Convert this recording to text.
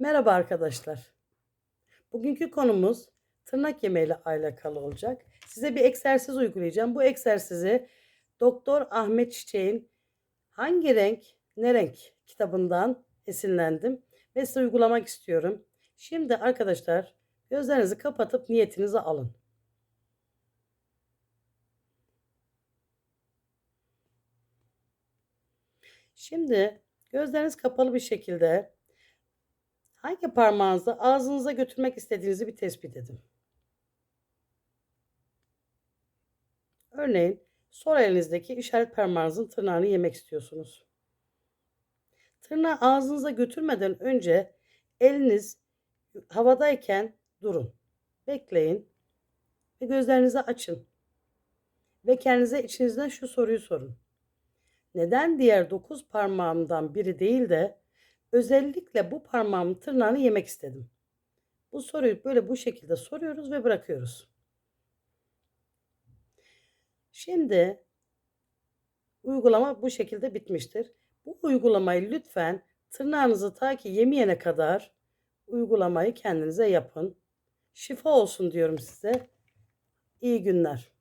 Merhaba arkadaşlar. Bugünkü konumuz tırnak yemeğiyle alakalı olacak. Size bir egzersiz uygulayacağım. Bu egzersizi Doktor Ahmet Çiçek'in Hangi Renk Ne Renk kitabından esinlendim ve size uygulamak istiyorum. Şimdi arkadaşlar gözlerinizi kapatıp niyetinizi alın. Şimdi gözleriniz kapalı bir şekilde hangi parmağınızı ağzınıza götürmek istediğinizi bir tespit edin. Örneğin sol elinizdeki işaret parmağınızın tırnağını yemek istiyorsunuz. Tırnağı ağzınıza götürmeden önce eliniz havadayken durun. Bekleyin ve gözlerinizi açın. Ve kendinize içinizden şu soruyu sorun. Neden diğer dokuz parmağımdan biri değil de özellikle bu parmağımın tırnağını yemek istedim? Bu soruyu böyle bu şekilde soruyoruz ve bırakıyoruz. Şimdi uygulama bu şekilde bitmiştir. Bu uygulamayı lütfen tırnağınızı ta ki yemeyene kadar uygulamayı kendinize yapın. Şifa olsun diyorum size. İyi günler.